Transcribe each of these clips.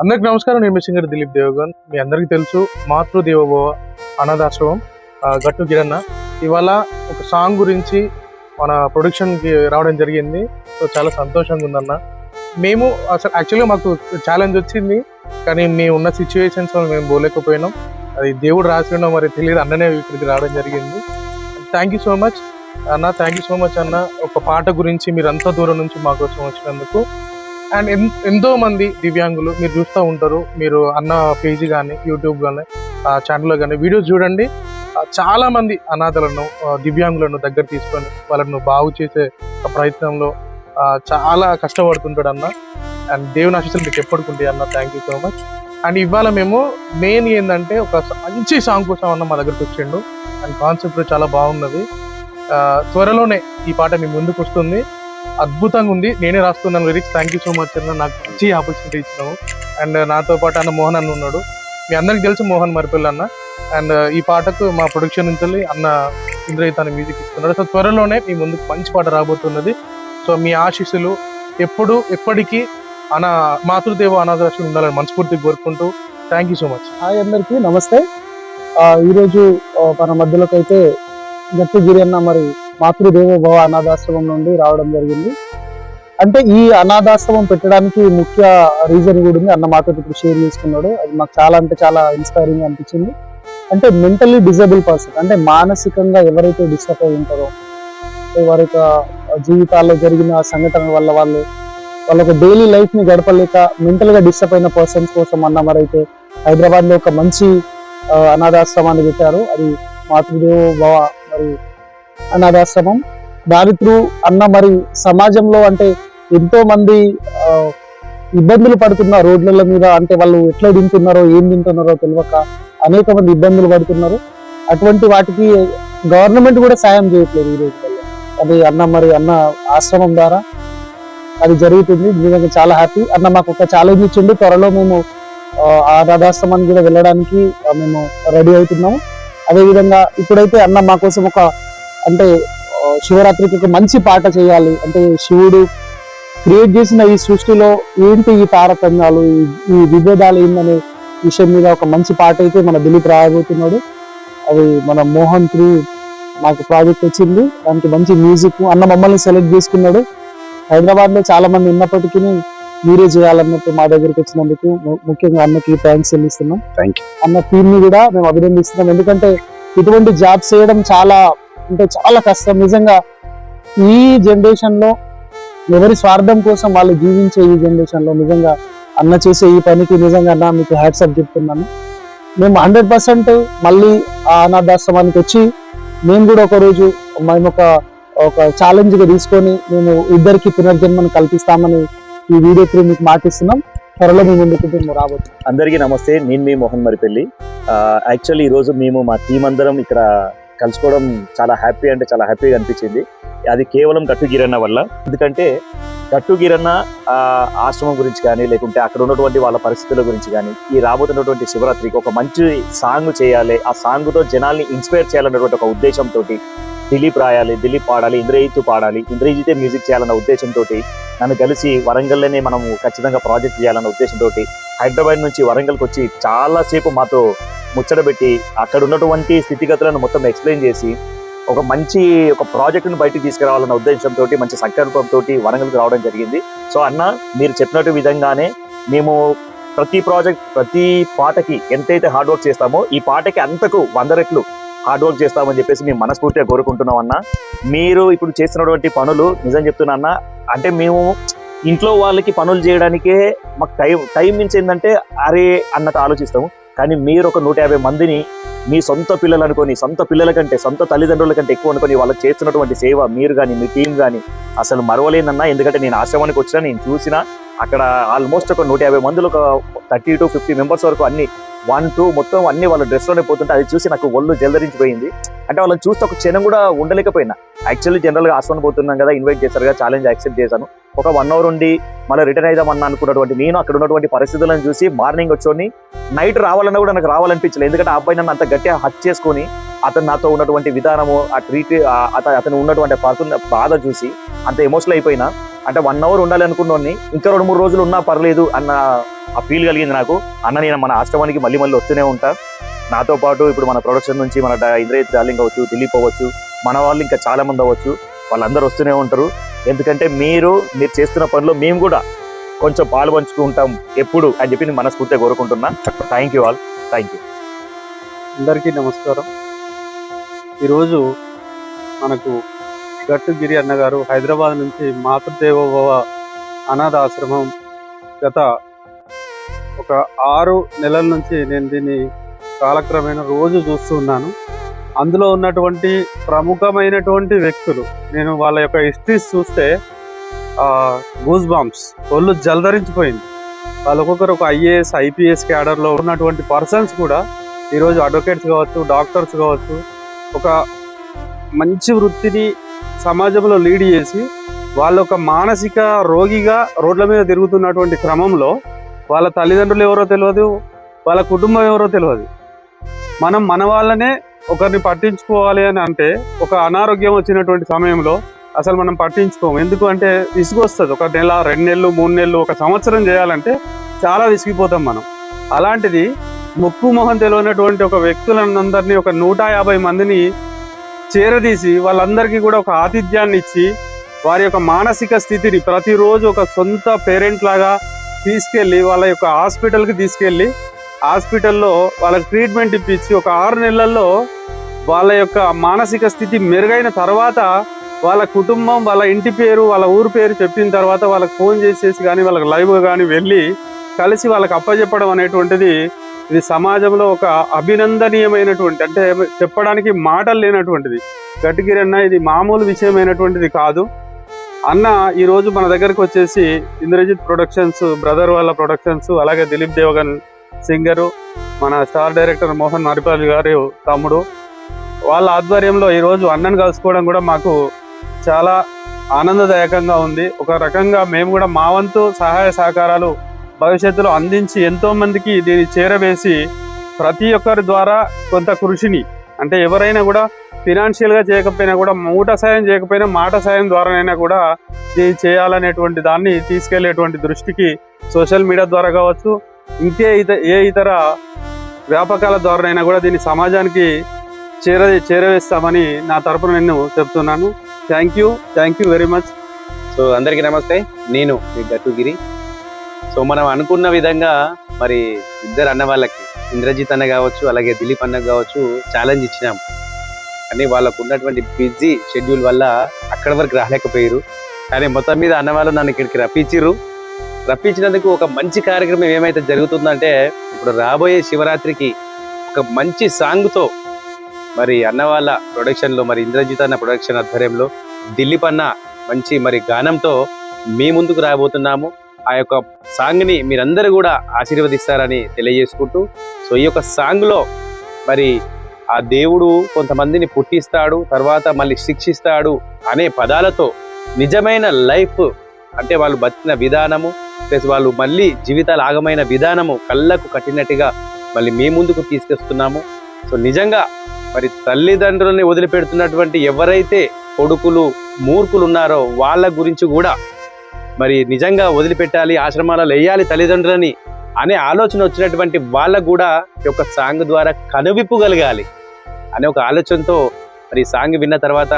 అందరికి నమస్కారం. నేను మీ సింగర్ దిలీప్ దేవగన్. మీ అందరికీ తెలుసు మాతృదేవోభవ అనాథాశ్రమం గట్టు కిరణ్ ఇవాళ ఒక సాంగ్ గురించి మన ప్రొడక్షన్కి రావడం జరిగింది. సో చాలా సంతోషంగా ఉందన్న. మేము అసలు యాక్చువల్గా మాకు ఛాలెంజ్ వచ్చింది. కానీ మేము ఉన్న సిచ్యువేషన్స్ మేము పోలేకపోయినాం. అది దేవుడు రాసిండో మరి తెలియదు. అన్ననే ఇక్కడికి రావడం జరిగింది. Thank you so much. అన్న థ్యాంక్ యూ సో మచ్ అన్న. ఒక పాట గురించి మీరు అంత దూరం నుంచి మాకోసం వచ్చినందుకు. అండ్ ఎంతో మంది దివ్యాంగులు మీరు చూస్తూ ఉంటారు. మీరు అన్న పేజీ కానీ యూట్యూబ్ కానీ ఛానల్లో కానీ వీడియోస్ చూడండి. చాలా మంది అనాథలను దివ్యాంగులను దగ్గర తీసుకొని వాళ్ళను బాగు చేసే ప్రయత్నంలో చాలా కష్టపడుతుంటాడు అన్న. అండ్ దేవుని ఆశీస్సులు మీకు ఎప్పటికుంటాయి అన్న. Thank you so much and ఇవాళ మేము మెయిన్ ఏంటంటే ఒక మంచి సాంగ్ కోసం అన్న మా దగ్గరకు వచ్చిండు. అండ్ కాన్సెప్ట్ చాలా బాగున్నది. త్వరలోనే ఈ పాట మీ ముందుకు వస్తుంది. అద్భుతంగా ఉంది. నేనే రాస్తున్నాను lyrics thank you so much అన్న. నాకు మంచి ఆపర్చునిటీ ఇచ్చినావు. అండ్ uh, నాతో పాటు అన్న మోహన్ అన్న ఉన్నాడు. మీ అందరికి తెలుసు మోహన్ మరిపల్లి అన్న. అండ్ uh, ఈ పాటకు మా ప్రొడక్షన్ నుంచి అన్న ఇంద్రజిత్ తన మ్యూజిక్ ఇస్తున్నాడు. సో త్వరలోనే మీ ముందుకు మంచి పాట రాబోతున్నది. సో మీ ఆశీస్సులు ఎప్పుడు ఎప్పటికీ అనా మాతృదేవ అనాథాశ్రమం ఉండాలని మనస్ఫూర్తి కోరుకుంటూ thank you so much hi అందరికీ నమస్తే. ఈరోజు మన మధ్యలోకి అయితే గట్టిగిరి అన్న మరి మాతృదేవో భవ అనాథాశ్రమం నుండి రావడం జరిగింది. అంటే ఈ అనాథాశ్రమం పెట్టడానికి ముఖ్య రీజన్ కూడా ఉంది. అన్న మాతో ఇప్పుడు షేర్ చేసుకున్నాడు. అది మాకు చాలా అంటే చాలా ఇన్స్పైరింగ్ అనిపించింది. అంటే మెంటలీ డిజేబుల్ పర్సన్ అంటే మానసికంగా ఎవరైతే డిస్టర్బ్ అయి ఉంటారో వారి యొక్క జీవితాల్లో జరిగిన సంఘటనల వల్ల వాళ్ళు వాళ్ళ ఒక డైలీ లైఫ్ని గడపలేక మెంటల్గా డిస్టర్బ్ అయిన పర్సన్స్ కోసం అన్న మరైతే హైదరాబాద్లో ఒక మంచి అనాథాశ్రమాన్ని పెట్టారు. అది మాతృదేవో భవ మరి అనాథాశ్రమం. దాని త్రూ అన్న మరి సమాజంలో అంటే ఎంతో మంది ఇబ్బందులు పడుతున్న రోడ్ల మీద అంటే వాళ్ళు ఎట్లా తింటున్నారో ఏం తింటున్నారో తెలియక అనేక మంది ఇబ్బందులు పడుతున్నారు. అటువంటి వాటికి గవర్నమెంట్ కూడా సాయం చేయట్లేదు ఈ రోజుల్లో. అది అన్న మరి అన్న ఆశ్రమం ద్వారా అది జరుగుతుంది. నిజంగా చాలా హ్యాపీ. అన్న మాకు ఒక ఛాలెంజ్ ఇచ్చిండు. త్వరలో మేము ఆ, రాధాశ్రమానికి కూడా వెళ్ళడానికి మేము రెడీ అవుతున్నాము. అదే విధంగా ఇప్పుడైతే అన్న మా కోసం ఒక అంటే శివరాత్రికి ఒక మంచి పాట చేయాలి. అంటే శివుడు క్రియేట్ చేసిన ఈ సృష్టిలో ఏంటి ఈ తారతమ్యాలు ఈ- విభేదాలు ఏందనే విషయం మీద ఒక మంచి పాట అయితే మన దిలీప్ రాయబోతున్నాడు. అది మన మోహన్ త్రూ మాకు ప్రాజెక్ట్ వచ్చింది దానికి మంచి మ్యూజిక్ అన్న మమ్మల్ని సెలెక్ట్ చేసుకున్నాడు. హైదరాబాద్లో చాలా మంది ఉన్నప్పటికీ మీరే చేయాలన్నట్టు మా దగ్గరికి వచ్చినందుకు ముఖ్యంగా అన్నకి థ్యాంక్స్ చెల్లిస్తున్నాం. అన్న టీం ని కూడా మేము అభినందిస్తున్నాం. ఎందుకంటే ఇటువంటి జాబ్స్ చేయడం చాలా అంటే చాలా కష్టం. నిజంగా ఈ జనరేషన్లో ఎవరి స్వార్థం కోసం వాళ్ళు జీవించే ఈ జనరేషన్లో నిజంగా అన్న చేసే ఈ పనికి నిజంగా అన్న మీకు హ్యాట్సప్ చెప్తున్నాను. మేము హండ్రెడ్ పర్సెంట్ మళ్ళీ ఆ అనాథాశ్రమానికి వచ్చి మేము కూడా ఒకరోజు మేము ఒక ఒక ఛాలెంజ్గా తీసుకొని మేము ఇద్దరికి పునర్జన్మను కల్పిస్తామని ఈ వీడియో త్రూ మీకు మాటిస్తున్నాం. త్వరలో మీ ముందుకు మేము అందరికీ నమస్తే. నేను మీ మోహన్ మరిపల్లి. యాక్చువల్లీ ఈరోజు మేము మా టీం అందరం ఇక్కడ కలుసుకోవడం చాలా హ్యాపీ అంటే చాలా హ్యాపీగా అనిపించింది. అది కేవలం గట్టు గిరన్న వల్ల. ఎందుకంటే గట్టు గిరన్న ఆశ్రమం గురించి కానీ లేకుంటే అక్కడ ఉన్నటువంటి వాళ్ళ పరిస్థితుల గురించి కానీ ఈ రాబోతున్నటువంటి శివరాత్రికి ఒక మంచి సాంగ్ చేయాలి. ఆ సాంగ్తో జనాల్ని ఇన్స్పైర్ చేయాలన్నటువంటి ఒక ఉద్దేశంతో దిలీప్ రాయాలి దిలీప్ పాడాలి ఇంద్రజిత్ పాడాలి ఇంద్రజితే మ్యూజిక్ చేయాలన్న ఉద్దేశంతో నన్ను కలిసి వరంగల్లోనే మనము ఖచ్చితంగా ప్రాజెక్ట్ చేయాలన్న ఉద్దేశంతో హైదరాబాద్ నుంచి వరంగల్కి వచ్చి చాలాసేపు మాతో ముచ్చటబెట్టి అక్కడ ఉన్నటువంటి స్థితిగతులను మొత్తం ఎక్స్ప్లెయిన్ చేసి ఒక మంచి ఒక ప్రాజెక్టును బయటకు తీసుకురావాలన్న ఉద్దేశంతో మంచి సంకల్పంతో వరంగల్కి రావడం జరిగింది. సో అన్న మీరు చెప్పినట్టు విధంగానే మేము ప్రతి ప్రాజెక్ట్ ప్రతి పాటకి ఎంతైతే హార్డ్ వర్క్ చేస్తామో ఈ పాటకి అంతకు వంద రెట్లు హార్డ్ వర్క్ చేస్తామని చెప్పేసి మేము మనస్ఫూర్తిగా కోరుకుంటున్నాం అన్న. మీరు ఇప్పుడు చేస్తున్నటువంటి పనులు నిజం చెప్తున్నా అన్న అంటే మేము ఇంట్లో వాళ్ళకి పనులు చేయడానికే మాకు టైం టైం మించి ఏంటంటే అరే అన్నట్టు ఆలోచిస్తాము. కానీ మీరు ఒక నూట యాభై మందిని మీ సొంత పిల్లలు అనుకొని సొంత పిల్లల కంటే సొంత తల్లిదండ్రుల కంటే ఎక్కువ అనుకొని వాళ్ళకి చేస్తున్నటువంటి సేవ మీరు కానీ మీ టీం కానీ అసలు మరవలేనన్నా. ఎందుకంటే నేను ఆశ్రమానికి వచ్చినా నేను చూసిన అక్కడ ఆల్మోస్ట్ ఒక నూట యాభై మందులు ఒక థర్టీ టు ఫిఫ్టీ మెంబర్స్ వరకు అన్ని వన్ టూ మొత్తం అన్ని వాళ్ళ డ్రెస్లోనే పోతుంటే అది చూసి నాకు ఒళ్ళు జలదరించిపోయింది. అంటే వాళ్ళని చూస్తే ఒక క్షణం కూడా ఉండలేకపోయినా. యాక్చువల్లీ జనరల్గా ఆశ్రమం పోతున్నాం కదా ఇన్వైట్ చేశారు కదా ఛాలెంజ్ యాక్సెప్ట్ చేశాను. ఒక వన్ అవర్ ఉండి మళ్ళీ రిటర్న్ అయిదామన్నా అనుకున్నటువంటి నేను అక్కడ ఉన్నటువంటి పరిస్థితులను చూసి మార్నింగ్ వచ్చోని నైట్ రావాలన్నా కూడా నాకు రావాలనిపించలేదు. ఎందుకంటే ఆ అబ్బాయి నన్ను అంత గట్టిగా హక్ చేసుకొని అతను నాతో ఉన్నటువంటి విధానము ఆ ట్రీట్ అతను అతను ఉన్నటువంటి పర్సన్ బాధ చూసి అంత ఎమోషనల్ అయిపోయినా అంటే వన్ అవర్ ఉండాలి అనుకున్నోని ఇంకా రెండు మూడు రోజులు ఉన్నా పర్లేదు అన్న ఆ ఫీల్ కలిగింది నాకు. అన్న నేను మన ఆశ్రమానికి మళ్ళీ మళ్ళీ వస్తూనే ఉంటా. నాతో పాటు ఇప్పుడు మన ప్రొడక్షన్ నుంచి మన డా- ఇంద్రజిత్ డార్లింగ్ అవ్వచ్చు దిలీప్ అవ్వచ్చు మన వాళ్ళు ఇంకా చాలా మంది అవ్వచ్చు. వాళ్ళందరూ వస్తూనే ఉంటారు. ఎందుకంటే మీరు మీరు చేస్తున్న పనిలో మేము కూడా కొంచెం పాలు పంచుకుంటాం ఎప్పుడు అని చెప్పి నేను మనస్ఫూర్తిగా కోరుకుంటున్నా. Thank you all thank you అందరికీ నమస్కారం. ఈరోజు మనకు గట్టుగిరి అన్నగారు హైదరాబాద్ నుంచి మాతృదేవోభవ అనాథ ఆశ్రమం గత ఒక ఆరు నెలల నుంచి నేను దీన్ని కాలక్రమేణా రోజు చూస్తూ ఉన్నాను. అందులో ఉన్నటువంటి ప్రముఖమైనటువంటి వ్యక్తులు. నేను వాళ్ళ యొక్క హిస్టరీస్ చూస్తే గూస్ బాంబ్స్ ఒళ్ళు జలధరించిపోయింది. వాళ్ళు ఒక్కొక్కరు ఒక ఐఏఎస్ ఐపీఎస్ క్యాడర్లో ఉన్నటువంటి పర్సన్స్ కూడా ఈరోజు అడ్వకేట్స్ కావచ్చు డాక్టర్స్ కావచ్చు ఒక మంచి వృత్తిని సమాజంలో లీడ్ చేసి వాళ్ళ ఒక మానసిక రోగిగా రోడ్ల మీద తిరుగుతున్నటువంటి క్రమంలో వాళ్ళ తల్లిదండ్రులు ఎవరో తెలియదు వాళ్ళ కుటుంబం ఎవరో తెలియదు మనం మన వాళ్ళనే ఒకరిని పట్టించుకోవాలి అని అంటే ఒక అనారోగ్యం వచ్చినటువంటి సమయంలో అసలు మనం పట్టించుకోము. ఎందుకు అంటే విసుగు వస్తుంది. ఒక నెల రెండు నెలలు మూడు నెలలు ఒక సంవత్సరం చేయాలంటే చాలా విసిగిపోతాం మనం. అలాంటిది ముక్కు మొహం తెలియనటువంటి ఒక వ్యక్తులందరినీ ఒక నూట యాభై మందిని చేరదీసి వాళ్ళందరికీ కూడా ఒక ఆతిథ్యాన్ని ఇచ్చి వారి యొక్క మానసిక స్థితిని ప్రతిరోజు ఒక సొంత పేరెంట్ లాగా తీసుకెళ్ళి వాళ్ళ యొక్క హాస్పిటల్కి తీసుకెళ్ళి హాస్పిటల్లో వాళ్ళకి ట్రీట్మెంట్ ఇప్పించి ఒక ఆరు నెలల్లో వాళ్ళ యొక్క మానసిక స్థితి మెరుగైన తర్వాత వాళ్ళ కుటుంబం వాళ్ళ ఇంటి పేరు వాళ్ళ ఊరు పేరు చెప్పిన తర్వాత వాళ్ళకి ఫోన్ చేసేసి కానీ వాళ్ళకి లైవ్ కానీ వెళ్ళి కలిసి వాళ్ళకి అప్పచెప్పడం అనేటువంటిది ఇది సమాజంలో ఒక అభినందనీయమైనటువంటి అంటే చెప్పడానికి మాటలు లేనటువంటిది. గట్టిగిరన్న ఇది మామూలు విషయమైనటువంటిది కాదు. అన్న ఈరోజు మన దగ్గరకు వచ్చేసి ఇంద్రజిత్ ప్రొడక్షన్స్ బ్రదర్ వాళ్ళ ప్రొడక్షన్స్ అలాగే దిలీప్ దేవగన్ సింగరు మన స్టార్ డైరెక్టర్ మోహన్ నరిపాల్ గారు తమ్ముడు. వాళ్ళ ఆధ్వర్యంలో ఈ రోజు అన్నను కలుసుకోవడం కూడా మాకు చాలా ఆనందదాయకంగా ఉంది. ఒక రకంగా మేము కూడా మా వంతు సహాయ సహకారాలు భవిష్యత్తులో అందించి ఎంతోమందికి దీన్ని చేరవేసి ప్రతి ఒక్కరి ద్వారా కొంత కృషిని అంటే ఎవరైనా కూడా ఫినాన్షియల్గా చేయకపోయినా కూడా మూట సాయం చేయకపోయినా మాట సాయం ద్వారానైనా కూడా ఇది చేయాలనేటువంటి దాన్ని తీసుకెళ్ళేటువంటి దృష్టికి సోషల్ మీడియా ద్వారా కావచ్చు ఇంకే ఇత ఏ ఇతర వ్యాపకాల ద్వారానైనా కూడా దీన్ని సమాజానికి చేర చేరవేస్తామని నా తరపున నేను చెప్తున్నాను. Thank you thank you very much. So అందరికీ నమస్తే. నేను మీ గట్టుగిరి. సో మనం అనుకున్న విధంగా మరి ఇద్దరు అన్న వాళ్ళకి ఇంద్రజిత్ అన్న కావచ్చు అలాగే దిలీప్ అన్న కావచ్చు ఛాలెంజ్ ఇచ్చినాం. కానీ వాళ్ళకు ఉన్నటువంటి బిజీ షెడ్యూల్ వల్ల అక్కడి వరకు రాలేకపోయారు కానీ మొత్తం మీద అన్న వాళ్ళు నన్ను ఇక్కడికి రప్పించిర్రు. రప్పించినందుకు ఒక మంచి కార్యక్రమం ఏమైతే జరుగుతుందంటే ఇప్పుడు రాబోయే శివరాత్రికి ఒక మంచి సాంగ్తో మరి అన్న వాళ్ళ ప్రొడక్షన్లో మరి ఇంద్రజిత్ అన్న ప్రొడక్షన్ ఆధ్వర్యంలో దిలీప్ అన్న మంచి మరి గానంతో మీ ముందుకు రాబోతున్నాము. ఆ యొక్క సాంగ్ని మీరందరూ కూడా ఆశీర్వదిస్తారని తెలియజేసుకుంటూ సో ఈ యొక్క సాంగ్లో మరి ఆ దేవుడు కొంతమందిని పుట్టిస్తాడు తర్వాత మళ్ళీ శిక్షిస్తాడు అనే పదాలతో నిజమైన లైఫ్ అంటే వాళ్ళు బతికిన విధానము ప్లస్ వాళ్ళు మళ్ళీ జీవితాలు ఆగమైన విధానము కళ్ళకు కట్టినట్టుగా మళ్ళీ మీ ముందుకు తీసుకొస్తున్నాము. సో నిజంగా మరి తల్లిదండ్రులని వదిలిపెడుతున్నటువంటి ఎవరైతే కొడుకులు మూర్ఖులు ఉన్నారో వాళ్ళ గురించి కూడా మరి నిజంగా వదిలిపెట్టాలి ఆశ్రమాలలో వేయాలి తల్లిదండ్రులని అనే ఆలోచన వచ్చినటువంటి వాళ్ళకు కూడా ఈ యొక్క సాంగ్ ద్వారా కనువిప్పగలగాలి అనే ఒక ఆలోచనతో మరి సాంగ్ విన్న తర్వాత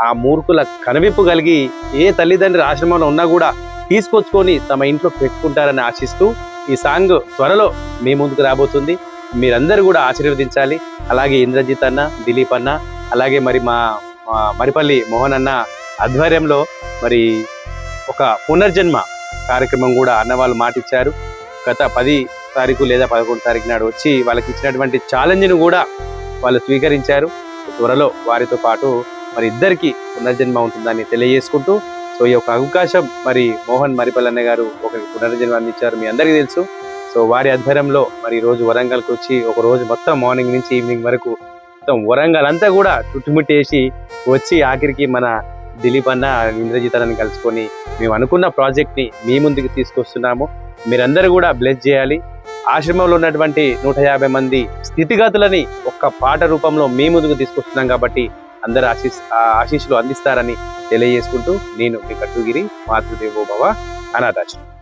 ఆ మూర్ఖుల కనువిప్పు కలిగి ఏ తల్లిదండ్రి ఆశ్రమంలో ఉన్నా కూడా తీసుకొచ్చుకొని తమ ఇంట్లో పెట్టుకుంటారని ఆశిస్తూ ఈ సాంగ్ త్వరలో మీ ముందుకు రాబోతుంది. మీరందరూ కూడా ఆశీర్వదించాలి. అలాగే ఇంద్రజిత్ అన్న దిలీప్ అన్న అలాగే మరి మా మరిపల్లి మోహన్ అన్న ఆధ్వర్యంలో మరి ఒక పునర్జన్మ కార్యక్రమం కూడా అన్న వాళ్ళు మాటిచ్చారు. గత పది తారీఖు లేదా పదకొండు తారీఖు నాడు వచ్చి వాళ్ళకి ఇచ్చినటువంటి ఛాలెంజ్ను కూడా వాళ్ళు స్వీకరించారు. త్వరలో వారితో పాటు మరి ఇద్దరికి పునర్జన్మ ఉంటుందని తెలియజేసుకుంటూ సో ఈ యొక్క అవకాశం మరి మోహన్ మరిపల్లన్న గారు ఒక పునర్జన్మ అందించారు మీ అందరికీ తెలుసు. సో వారి ఆధ్వర్యంలో మరి రోజు వరంగల్కి వచ్చి ఒక రోజు మొత్తం మార్నింగ్ నుంచి ఈవినింగ్ వరకు మొత్తం వరంగల్ అంతా కూడా చుట్టుముట్టేసి వచ్చి ఆఖరికి మన దిలీప్ అన్న ఇంద్రజిత్ అన్నని కలుసుకొని మేము అనుకున్న ప్రాజెక్ట్ని మీ ముందుకు తీసుకొస్తున్నాము. మీరందరూ కూడా బ్లెస్ చేయాలి. ఆశ్రమంలో ఉన్నటువంటి నూట యాభై మంది స్థితిగతులని ఒక్క పాట రూపంలో మీ ముందుకు తీసుకొస్తున్నాం కాబట్టి అందరు ఆశీస్ ఆ ఆశీస్సులు అందిస్తారని తెలియజేసుకుంటూ నేను మీ కట్టుగిరి మాతృదేవోభవ అనాథాశ్రమం.